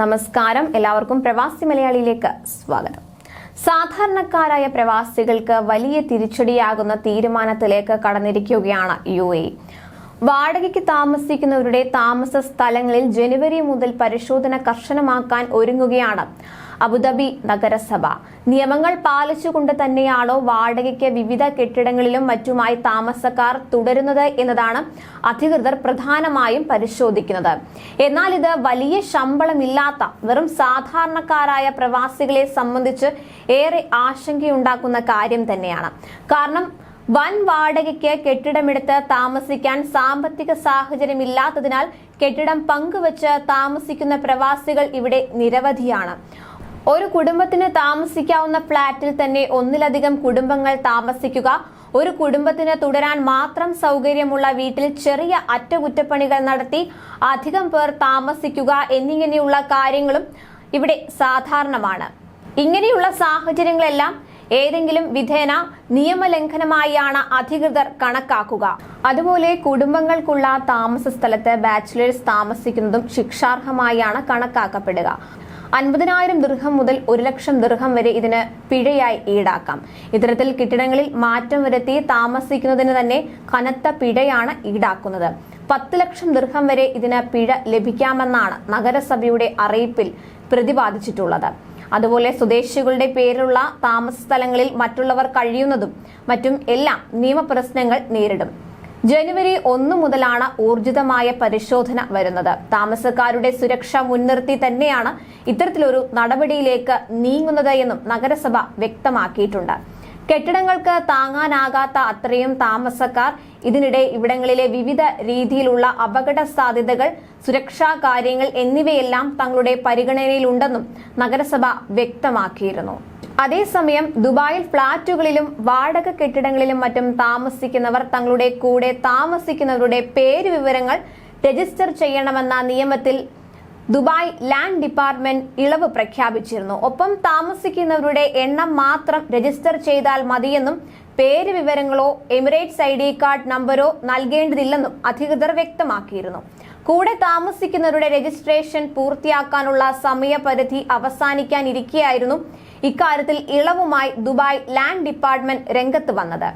നമസ്കാരം. എല്ലാവർക്കും പ്രവാസി മലയാളിയിലേക്ക് സ്വാഗതം. സാധാരണക്കാരായ പ്രവാസികൾക്ക് വലിയ തിരിച്ചടിയാകുന്ന തീരുമാനത്തിലേക്ക് കടന്നിരിക്കുകയാണ് യു എ. വാടകയ്ക്ക് താമസിക്കുന്നവരുടെ താമസ സ്ഥലങ്ങളിൽ ജനുവരി മുതൽ പരിശോധന കർശനമാക്കാൻ ഒരുങ്ങുകയാണ് അബുദാബി നഗരസഭ. നിയമങ്ങൾ പാലിച്ചുകൊണ്ട് തന്നെയാണോ വാടകയ്ക്ക് വിവിധ കെട്ടിടങ്ങളിലും മറ്റുമായി താമസക്കാർ തുടരുന്നത് എന്നതാണ് അധികൃതർ പ്രധാനമായും പരിശോധിക്കുന്നത്. എന്നാൽ ഇത് വലിയ ശമ്പളമില്ലാത്ത വെറും സാധാരണക്കാരായ പ്രവാസികളെ സംബന്ധിച്ച് ഏറെ ആശങ്കയുണ്ടാക്കുന്ന കാര്യം തന്നെയാണ്. കാരണം വൻ വാടകയ്ക്ക് കെട്ടിടമെടുത്ത് താമസിക്കാൻ സാമ്പത്തിക സാഹചര്യമില്ലാത്തതിനാൽ കെട്ടിടം പങ്കുവച്ച് താമസിക്കുന്ന പ്രവാസികൾ ഇവിടെ നിരവധിയാണ്. ഒരു കുടുംബത്തിന് താമസിക്കാവുന്ന ഫ്ളാറ്റിൽ തന്നെ ഒന്നിലധികം കുടുംബങ്ങൾ താമസിക്കുക ഒരു കുടുംബത്തിന് തുടരാൻ മാത്രം സൗകര്യമുള്ള വീട്ടിൽ ചെറിയ അറ്റകുറ്റപ്പണികൾ നടത്തി അധികം പേർ താമസിക്കുക എന്നിങ്ങനെയുള്ള കാര്യങ്ങളും ഇവിടെ സാധാരണമാണ്. ഇങ്ങനെയുള്ള സാഹചര്യങ്ങളെല്ലാം ഏതെങ്കിലും വിധേന നിയമലംഘനമായാണ് അധികൃതർ കണക്കാക്കുക. അതുപോലെ കുടുംബങ്ങൾക്കുള്ള താമസ സ്ഥലത്ത് ബാച്ചിലേഴ്സ് താമസിക്കുന്നതും ശിക്ഷാർഹമായാണ് കണക്കാക്കപ്പെടുക. അൻപതിനായിരം ദീർഘം മുതൽ ഒരു ലക്ഷം ദീർഘം വരെ ഇതിന് പിഴയായി ഈടാക്കാം. ഇത്തരത്തിൽ കെട്ടിടങ്ങളിൽ മാറ്റം വരുത്തി താമസിക്കുന്നതിന് തന്നെ കനത്ത പിഴയാണ് ഈടാക്കുന്നത്. പത്ത് ലക്ഷം ദീർഘം വരെ ഇതിന് പിഴ ലഭിക്കാമെന്നാണ് നഗരസഭയുടെ അറിയിപ്പിൽ പ്രതിപാദിച്ചിട്ടുള്ളത്. അതുപോലെ സ്വദേശികളുടെ പേരിലുള്ള താമസ സ്ഥലങ്ങളിൽ മറ്റുള്ളവർ കഴിയുന്നതും മറ്റും എല്ലാം നിയമപ്രശ്നങ്ങൾ നേരിടും. ജനുവരി ഒന്ന് മുതലാണ് ഊർജിതമായ പരിശോധന വരുന്നത്. താമസക്കാരുടെ സുരക്ഷ മുൻനിർത്തി തന്നെയാണ് ഇത്തരത്തിലൊരു നടപടിയിലേക്ക് നീങ്ങുന്നത് എന്നും നഗരസഭ വ്യക്തമാക്കിയിട്ടുണ്ട്. കെട്ടിടങ്ങൾക്ക് താങ്ങാനാകാത്ത അത്രയും താമസക്കാർ ഇതിനിടെ ഇവിടങ്ങളിലെ വിവിധ രീതിയിലുള്ള അപകട സാധ്യതകൾ സുരക്ഷാ കാര്യങ്ങൾ എന്നിവയെല്ലാം തങ്ങളുടെ പരിഗണനയിലുണ്ടെന്നും നഗരസഭ വ്യക്തമാക്കിയിരുന്നു. അതേസമയം ദുബായിൽ ഫ്ളാറ്റുകളിലും വാടക കെട്ടിടങ്ങളിലും മറ്റും താമസിക്കുന്നവർ തങ്ങളുടെ കൂടെ താമസിക്കുന്നവരുടെ പേര് വിവരങ്ങൾ രജിസ്റ്റർ ചെയ്യണമെന്ന നിയമത്തിൽ ദുബായ് ലാൻഡ് ഡിപ്പാർട്ട്മെന്റ് ഇളവ് പ്രഖ്യാപിച്ചിരുന്നു. ഒപ്പം താമസിക്കുന്നവരുടെ എണ്ണം മാത്രം രജിസ്റ്റർ ചെയ്താൽ മതിയെന്നും പേര് വിവരങ്ങളോ എമിറേറ്റ്സ് ഐ ഡി കാർഡ് നമ്പരോ നൽകേണ്ടതില്ലെന്നും അധികൃതർ വ്യക്തമാക്കിയിരുന്നു. കൂടെ താമസിക്കുന്നവരുടെ രജിസ്ട്രേഷൻ പൂർത്തിയാക്കാനുള്ള സമയപരിധി അവസാനിക്കാനിരിക്കെയായിരുന്നു ഇക്കാര്യത്തിൽ ഇളവുമായി ദുബായ് ലാൻഡ് ഡിപ്പാർട്ട്മെന്റ് രംഗത്ത് വന്നത്.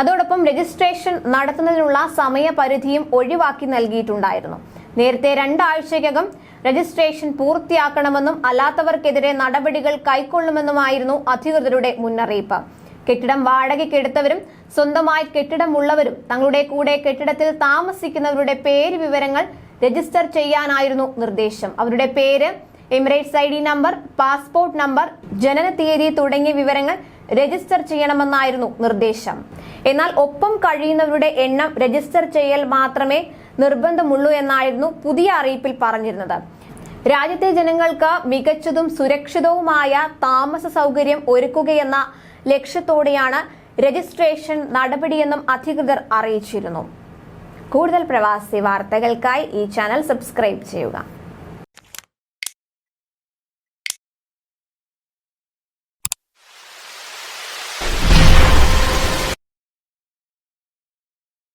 അതോടൊപ്പം രജിസ്ട്രേഷൻ നടത്തുന്നതിനുള്ള സമയപരിധിയും ഒഴിവാക്കി നൽകിയിട്ടുണ്ടായിരുന്നു. നേരത്തെ രണ്ടാഴ്ചയ്ക്കകം രജിസ്ട്രേഷൻ പൂർത്തിയാക്കണമെന്നും അല്ലാത്തവർക്കെതിരെ നടപടികൾ കൈക്കൊള്ളുമെന്നുമായിരുന്നു അധികൃതരുടെ മുന്നറിയിപ്പ്. കെട്ടിടം വാടകയ്ക്കെടുത്തവരും സ്വന്തമായി കെട്ടിടമുള്ളവരും തങ്ങളുടെ കൂടെ കെട്ടിടത്തിൽ താമസിക്കുന്നവരുടെ പേര് വിവരങ്ങൾ രജിസ്റ്റർ ചെയ്യാനായിരുന്നു നിർദ്ദേശം. അവരുടെ പേര് Emirates I D number passport number ജനന തീയതി തുടങ്ങിയ വിവരങ്ങൾ രജിസ്റ്റർ ചെയ്യണമെന്നായിരുന്നു നിർദ്ദേശം. എന്നാൽ ഒപ്പം കഴിയുന്നവരുടെ എണ്ണം രജിസ്റ്റർ ചെയ്യൽ മാത്രമേ നിർബന്ധമുള്ളൂ എന്നായിരുന്നു പുതിയ അറിയിപ്പിൽ പറഞ്ഞിരുന്നത്. രാജ്യത്തെ ജനങ്ങൾക്ക് മികച്ചതും സുരക്ഷിതവുമായ താമസ സൗകര്യം ഒരുക്കുകയെന്ന ലക്ഷ്യത്തോടെയാണ് രജിസ്ട്രേഷൻ നടപടിയെന്നും അധികൃതർ അറിയിച്ചിരുന്നു. കൂടുതൽ പ്രവാസി വാർത്തകൾക്കായി ഈ ചാനൽ സബ്സ്ക്രൈബ് ചെയ്യുക.